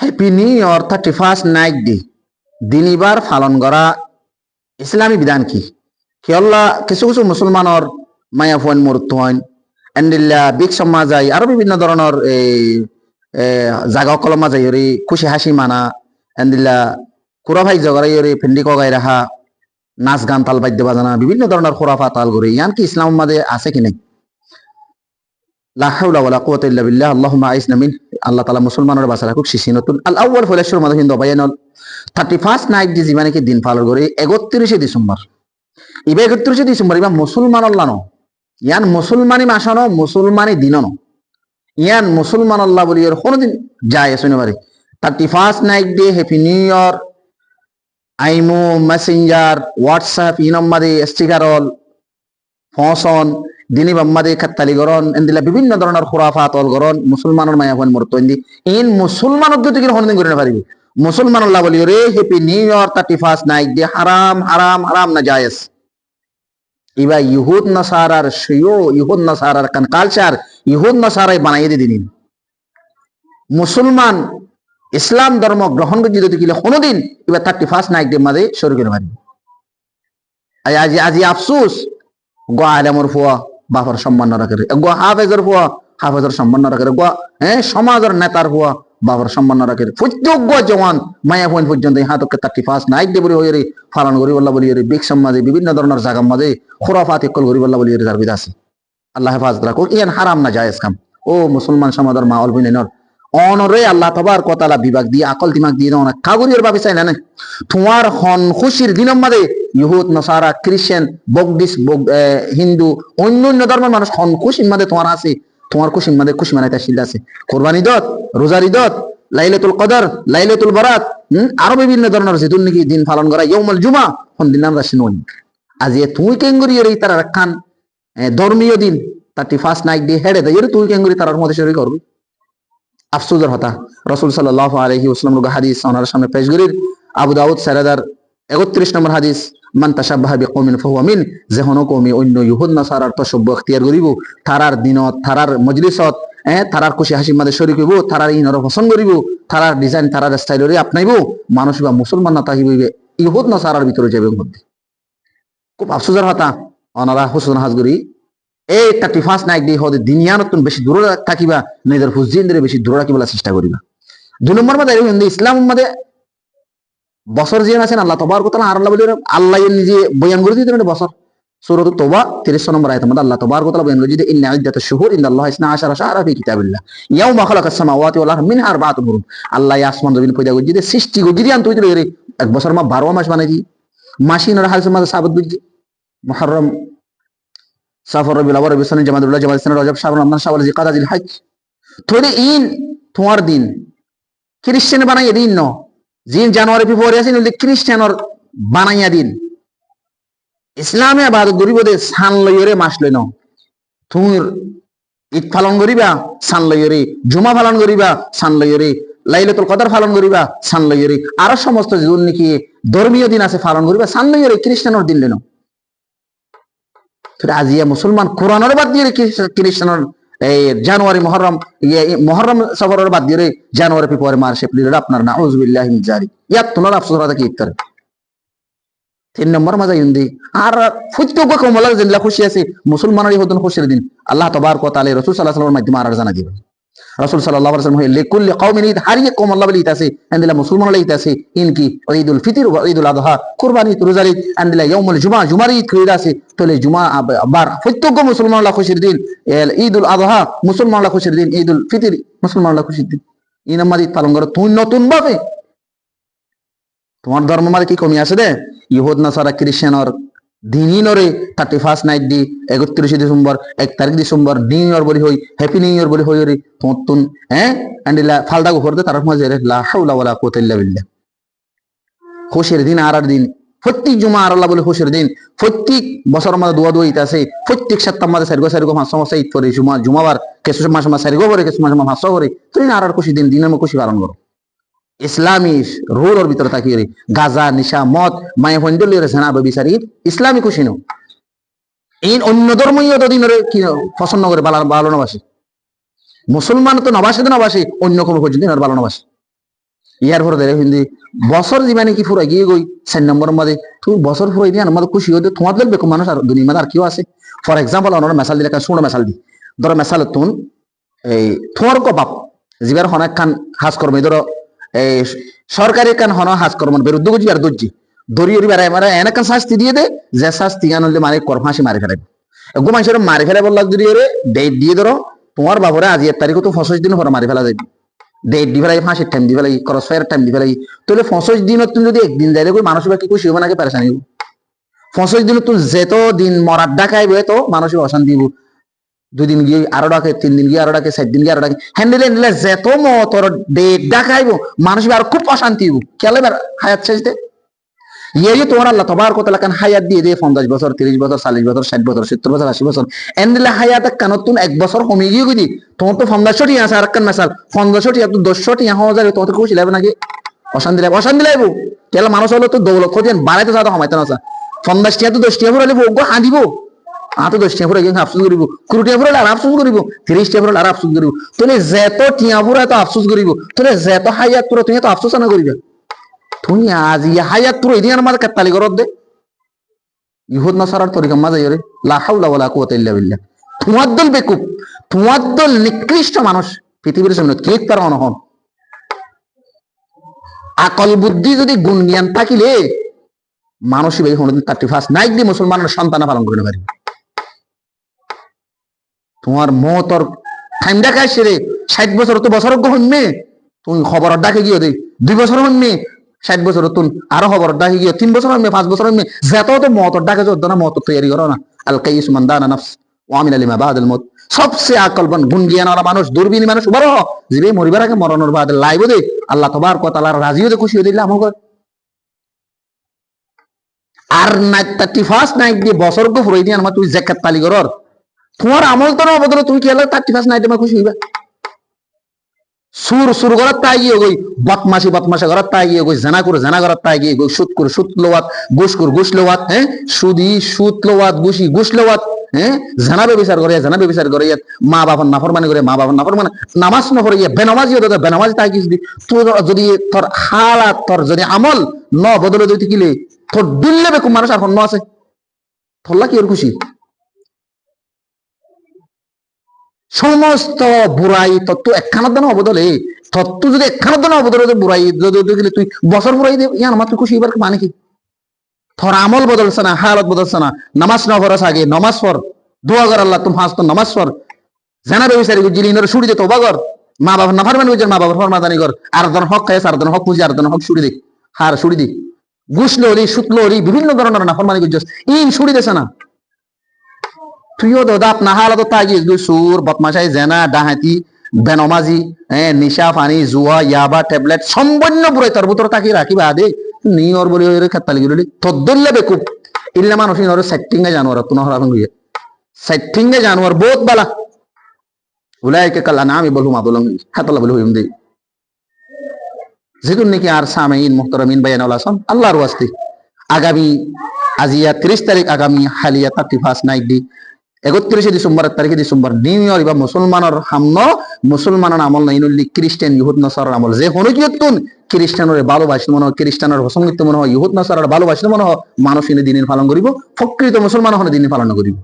Happy new year thirty first night day দিনিবার পালন করা ইসলামী বিধান কি? কেল্লা কিছু কিছু মুসলমানের মায়া ফোন মূর্ত হন এন্ডিল্লা বিগ সম্মা যায় আরও বিভিন্ন ধরনের এই জাগা কলমা যাই হরি, খুশি হাসি মানা। এন্ডিল্লা কুড়া ভাই জগাই হরি ফেন্ডি কগাই রাখা নাচ গান তাল বাদ্য বাজানা, বিভিন্ন ধরনের খোরাফা তাল করি। ইয়ান কি ইসলাম মাঝে আছে কি নাই লা হাওলা ওয়ালা কুওয়াতা ইল্লা বিল্লাহ আল্লাহুম্মা আইসনা মিন আল্লাহ তাআলা মুসলমানের বাসা রাখুক শিশি, নতুন। আল আউয়াল ফলাশুর মাঝে হিন্দু বায়ানল থার্টি ফার্স্ট নাইট দি জীবনে কি দিন পালন করে? একত্রিশে ডিসেম্বর। ইবা একত্রিশে ডিসেম্বর ইবা মুসলমান আল্লাহ ন ইয়ান মুসলমানি মাসানো মুসলমানি দিন ন ইয়ান মুসলমান আল্লাহ বলি, এর কোনোদিন যায় শুনে পারে thirty first night day happy new year imo messenger WhatsApp ইনম্মাদি স্টিকারল ফসন দিনী বাম্মাদি খাত্তালি গরন এন্দিলা বিভিন্ন ধরনের খুরাফাত অল গরন মুসলমানের মায়া ফোন মরতো ইন্দি ইন মুসলমান অদ্ভুত কি হনদিন করে পারিবি। মুসলমান আল্লাহ বলি রে happy new year thirty first night day হারাম হারাম হারাম না জায়েজ। ইবা ইহুদ নাসারার সেও ইহুদ নাসারার কান কালচার, ইহুদ নাসারাই বানাই দিয়ে দিন মুসলমান ইসলাম ধর্ম গ্রহণ করে যদি কিলে কোনোদিন এবার থার্টি ফার্স্ট নাইট ডে মাঝে শুরু করে পারি আজি আজি আফসুস, গো আলেমর ফুয়া। বাবার সম্মান রাখে গো হাফেজর হুয়া হাফেজর সম্মান রাখে গো হ্যাঁ সমাজের নেতার হুয়া বাবার সম্মান রাখে প্রত্যেক জওয়ান, মায়া পয়েন্ট পর্যন্ত হাতকে থার্টি ফার্স্ট নাইট দেবরি হয়ে ফালান করি বল্লা বলি বিক সমাজে, বিভিন্ন ধরনের জাগার মাঝে খোরাফাত ইকল করি বল্লা বলি যার বিদ আছে আল্লাহ হেফাজত রাখুক ইয়ান হারাম না জায়েজ কাম। ও মুসলমান সমাজের মা অল বিনর অনরে আল্লাহ তবার কতালা বিভাগ দিয়ে, আকল দিমাগ দিয়ে দাও না। কাগুরির ভাবে চাই না তোমার হন খুশির দিনের মাঝে ইহুদ, নসারা খ্রিস্টান বগদিস হিন্দু, অন্য অন্য ধর্মের মানুষ হন খুশির মাঝে তোমার আছে। তোমার খুশির মাঝে খুশি মানাইতে শিল আছে। কোরবানি দত রোজার ঈদত লাইলাতুল কদর, লাইলাতুল বরাত, হম? আরও বিভিন্ন ধরনের আছে। নাকি দিন পালন করা ইয়মল জুমা, হন দিন আমরা শুনুন আজ এ তুই কেঙ্গুরি এই তারা খান ধর্মীয় দিন থার্টি ফার্স্ট নাইট দিয়ে হেডে দেয়। তুই কেঙ্গুরি তারার মধ্যে শরীর করবি। আফসুজের হতা রসুল সাল্লাহ আলহি ইসলাম হাদিস ওনার সামনে পেশ করির আবু দাউদ সারাদার একত্রিশ নম্বর হাদিস, মান তাসাব্বাহা বিকৌমিন ফাহুয়া যে হনো কৌমি অন্য ইহুদ নাসারার তসব্য এখতিয়ার করিব। থারার দিনত থারার মজলিসত, এ থারার খুশি হাসি মাঝে শরীর হইব থারার ইনর পছন্দ করিব থারার ডিজাইন থারার স্টাইলরে আপনাইব, মানুষ বা মুসলমান না তাহিব ইহুদ নাসারার ভিতরে যাবে মধ্যে। খুব আফসোসের হতা অনারা হুসন হাজগুরি এই থার্টি ফার্স্ট নাইট দিয়ে হতে দিনিয়ানতন বেশি দূরে থাকিবা, নিজের হুজিনদের বেশি দূরে রাখিবার চেষ্টা করিবা। দুই নম্বর মাঝে ইসলাম মাঝে বছর আছেন আল্লাহ তবার কথা আল্লাহ বলি আল্লাহ নিজে বয়ান করে বছর। সুরত তোবা তিরিশ নম্বর আল্লাহ তবার কথা করে দিতে ইন্না ইদ্দাত শুহুর ইন্দা আল্লাহ ইসনা আশারা শাহরা ফি কিতাবিল্লাহ। ইয়াউমা খালাকাস সামাওয়াতি ওয়াল আরদ মিনহা আরবাআতুন হুরুম আল্লাহ আসমান জমিন পয়দা করে দিতে সৃষ্টি করে দিতে আন তুই এক বছর মা 12 মাস বানাই দি মাসিন আর হালসে সাবত বুঝি সাফর রবিউল আওয়াল রবিউল সানি জামাদুল্লাহ জামাদ সানি রজব শাবান রমজান শাওয়াল জিকাদা জিল হজ থোড়ে ইন তোমার দিন। খ্রিস্টান বানাইয়া দিন ন। জিন জানুয়ারি, ফেব্রুয়ারি আছে নইলে খ্রিস্টানর বানাইয়া দিন। ইসলামে আবার গরিবদের সান লইরে মাস লই ন তুমির ঈদ পালন করিবা, সান লইরে জুমা পালন করিবা, সান লইরে লাইলাতুল কদর পালন করিবা, সান লইরে আরও সমস্ত জীবন নাকি ধর্মীয় দিন আছে, পালন করিবা, সান লইরে খ্রিস্টানর দিন লেন আজিয়া মুসলমান কোরআনের বাদ দিয়ে খ্রিস্টানের এই জানুয়ারি মহরম মহরম সফরের বাদ দিয়ে জানুয়ারি, ফেব্রুয়ারি, মার্চ, এপ্রিল আপনার না, উজবিল্লাহ জারি। ইয়াত তোমার আফসোস রাখা কি ইফতার? তিন নম্বর মাঝে ইন্দি আর প্রত্যেক কমলা যেগুলা খুশি আছে মুসলমানের হতন খুশির দিন। আল্লাহ তবার কথা আলী রসুল সাল্লাহ সাল্লামের মাধ্যমে আর জানা দিবেন। রসুল সাল্লাহ সাল্লাম লেকুল্লি কওমিন ঈদ, হারিয়ে কম আল্লাহ বলি ইতাছে আন্দিলা ইতাছে ইনকি ঈদুল ফিতির ঈদুল আদহা, কুরবানি ঈদ আন্দিলা ইয়াউমুল জুমা, জুমার ঈদ জুমা আবার প্রত্যেক মুসলমানরা খুশির দিন ঈদুল মুসলমানরা খুশির দিন, ঈদুল ফিতির, মুসলমানরা খুশির দিন। ইনামাদ ঈদ পালন করো। তুই নতুন ভাবে তোমার ধর্ম মাঝে কি কমি আছে দে? ইহুদ, নাসারা খ্রিস্টানর দিনই নরে থার্টি ফার্স্ট নাইট দি, একত্রিশে ডিসেম্বর, এক তারিখ ডিসেম্বর নিউ ইয়ার বলি হই হ্যাপি নিউ ইয়ার বলি হই রে তুন হ্যাঁ? আন্ডিলা ফালদা করতে তার মাঝে রে, লা হাওলা ওয়ালা কুওয়াতা ইল্লা বিল্লাহ। খুশির দিন আর আর দিন, প্রত্যেক জুমা আর আল্লাহ বলে খুশির দিন, প্রত্যেক বছর মাঝে দোয়া দোয়া ইতাছে প্রত্যেক সপ্তাহ মাঝে সারিগো সারিগো মাস সমস্যা ঈদ করে জুমা, জুমাবার কিছু মাস মাস সারিগো করে কিছু মাস মাস হাসো করে তুই আর আর খুশি দিন, দিনের খুশি পালন করো। ইসলামী রোলের ভিতরে থাকি গাজা, নিশা, মদ, মায়ে ফঞ্জলি রে সেনা বিচারি। ইসলামী খুশি নো। এই অন্য ধর্মীয় দিনের কি পছন্দ করে ভালো নবাসে। মুসলমান তো নবাসে তো নবাসে, অন্য কোনো পর্যন্ত ভালো নবাসে। ইয়ার পরে দেখে হিন্দি, বছর জীবানি কি ফুরাই গিয়ে গই? চার নম্বরের মধ্যে তুমি বছর ফুরাই দিয়ে আমাদের খুশি হতে তোমার দল বেকু মানুষ আর দুনিয়ার মধ্যে আর কেউ আছে। ফর এক্সাম্পল অনার মেসাল দিলে একটা শুনো দি। ধরো মেসাল তুন, এই তোমার কো বাপ, জিবার হনাক খান হাজ কর্ম ধরো সরকারি কান হন হাজ কর্ম বিরুদ্ধ গুজি আর দুজি দড়ি উড়ি বেড়ায় মারা, এনে কান শাস্তি দিয়ে দে, যে শাস্তি আনলে মানে কর ফাঁসি মারি ফেলে গো মানুষের মারি ফেলে বললাম যদি ওরে ডেট দিয়ে ধরো, তোমার বাবরে আজি এক তারিখ তো পঁচিশ দিন মারি ফেলা যাবে ডেট দি ফেলাই, ফাঁসির টাইম দি ফেলাই ক্রস টাইম দি ফেলাই, তাহলে পঁচিশ দিনত তুমি যদি একদিন যাইলে কই মানুষ কি খুশি হবে নাকি হইব? পঁচিশ দিনত তুমি যেত দিন মরার ডাকাইব তো মানুষ অশান্তি দুই দিন গিয়ে আরও ডাকে তিন দিন গিয়ে আরও ডাকে চার দিন গিয়ে আরও ডাকে। হ্যান্ডেলে হ্যান্ডেলে যেত মতর ডেট ডাকাইব মানুষ আর খুব অশান্তি হইব। কেলে হায়াত শেষতে ইয়ে তোমার আল্লাহ তোমার কত লাগান হায়াত দিয়ে দিয়ে পঞ্চাশ বছর, তিরিশ বছর, চল্লিশ বছর, ষাট বছর, সত্তর বছর, আশি বছর এনদিলে হায়াত কানত এক বছর কমে গিয়ে গদি তোমার তো পঞ্চাশশো টিয়া আছে আর কান মেসাল পঞ্চাশশো টিয়া তো দশশো টিয়া হওয়া যায় তোমার তো খুশি লাগবে নাকি? অশান্তি লাগবে অশান্তি লাগবে। কেলা মানুষ হলো তো দৌলত খোঁজেন বাড়াইতে যাতে সমাইতে না পঞ্চাশ টিয়া তো দশ টিয়া ফুরালে হাঁদিব। আতো দশ টিয়া কিন্তু আফসোস করিব। কুড়ি আর আফসোস করিব, তিরিশ আর আফসোস করিব। যেত আফসোস করিব। যেত পুরো তুমি তো আফসোস না করিবে। তুমি আজ ইয়া হায়াত পুরো ইদিয়ার মাঝে কাত্তালি করত দে। ইহুদ নাসারার তরিকা ইরে লা হাওলা ওয়ালা ইল্লা তোমার দল বেকুব, তোমার দল নিকৃষ্ট মানুষ, পৃথিবীর সামনে কে তার অনহন? আকল বুদ্ধি যদি গুণ জ্ঞান থাকিলে, মানুষই ভাই কোনোদিন থার্টি ফার্স্ট নাইট দিয়ে মুসলমানের সন্তান পালন করতে পারি। তোমার মতর দেখা রে। ষাট বছর তো বছর হইমে তুমি খবর ডাকে গিয়ে দে দুই বছর হইমে ষাট বছর তুন আরও খবর ডাকে গিয়ে। তিন বছর হইমে পাঁচ বছর হইমে যেত তো মতর ডাকে যত না মতর তৈরি করো না। আল কাইস মান্দানা নফস ওয়ামিন আলিমা বাহাদুল মত সবচেয়ে আকলবান গুণ ওরা মানুষ, দূরবীন মানুষ বড় জিবে মরিবার আগে মরণের বাদ লাইব দে আল্লাহ তোমার কথা আল্লাহ রাজিও দে খুশি হয়ে দিলে আমাকে আর নাইট থার্টি ফার্স্ট নাইট দিয়ে বছর গো ফুরাই দিয়ে আমার তুই জেকাত তালি করর। তোমার আমল তো না বদলে তুমি হলো থার্টি ফার্স্ট নাইটে খুশি হইবা? সুর সুর ঘরত তাই গিয়ে গই বদমাসি বদমাসি ঘরত তাই গিয়ে গই, জানা করে, জানা ঘরত তাই গিয়ে গই, সুদ করে, সুদ লোয়াত ঘুষ করে, ঘুষ লোয়াত হ্যাঁ? সুদি, সুদ লোয়াত ঘুষি, ঘুষ লোয়াত হ্যাঁ? জানাবে বিচার করে জানাবে বিচার করে, ইয়াত মা বাবার নাফরমানি করে, মা বাবার নাফরমানি, নামাজ ন পড়ে ইয়া বেনামাজি হতে, বেনামাজি তাই কিছু তোর যদি তোর হালাত, তোর যদি আমল ন বদলে দিতে কিলে তোর দিল্লে বেকু মানুষ আর ন আছে। থল্লা কি ওর খুশি? সমস্ত বুড়াই তত্ত্ব একখানার দানা অবদলে, তত্ত্ব যদি একখানার দানা অবদলে বুড়াই গেলে তুই বছর বুড়াই দে, ইয়ান আমার তুই খুশি, এবার মানে কি? তোর আমল বদলছে না হালত বদলছে না, নামাজ না পড়াস আগে, নমাজ পড়, দোয়া কর আল্লাহ, তুমি হাস নামাজ পড়। জানাবে বিচারি জিলি ইনরে সুড়ি দে তোবা মা বাবা না ফারমানি বুঝার মা বাবার ফরমাদানি কর। আর জন হক খাইস আর জন হক বুঝি আর জন হক সুড়ি দে। হার সুড়ি দি। গুসলো হলি সুতলো হলি বিভিন্ন ধরনের না ফরমানি বুঝছস ইন সুড়ি দেছে না। তুইও না হালা তো তাগিস গুই সুর বদমাশাই জেনা, ডাহাতি, বেনমাজি হ্যাঁ নিশা পানি, জুয়া, ইয়াবা ট্যাবলেট সম্পূর্ণ বুড়াই তোর ভিতর তাকি রাখিবা দে নিয়র বলি ওই খেতালি গলি। তদ্দুল্লে বেকুব। ইল্লা মানুষ ইনর সেটিং এ জানোয়ার তুন হরা ফঙ্গিয়ে সেটিং এ জানোয়ার বহুত বালা। উলাইকে কাল নামি বলহুম আদুলম হাতাল্লাহ বলহুম দে যেহেতু নাকি আর সামাইন মুহতারামিন বায়ানুল আসাম আল্লাহর ওয়াস্তে আগামী আজিয়া ত্রিশ তারিখ আগামী হালিয়া থার্টি ফার্স্ট নাইট দি একত্রিশে ডিসেম্বর তারিখে ডিসেম্বর নিউ ইয়ার বা মুসলমানের হামন মুসলমানের আমল নাই নলি খ্রিস্টান, ইহুদ নসর আমল। যে হনু কি তুন খ্রিস্টানের ভালোবাসিত মনে হয়, খ্রিস্টানের প্রসঙ্গিত মনে হয়, ইহুদ, নসারের ভালোবাসিত মনে হয়, মানুষ এনে দিনের পালন করিব, প্রকৃত মুসলমান হলে দিনের পালন করিব।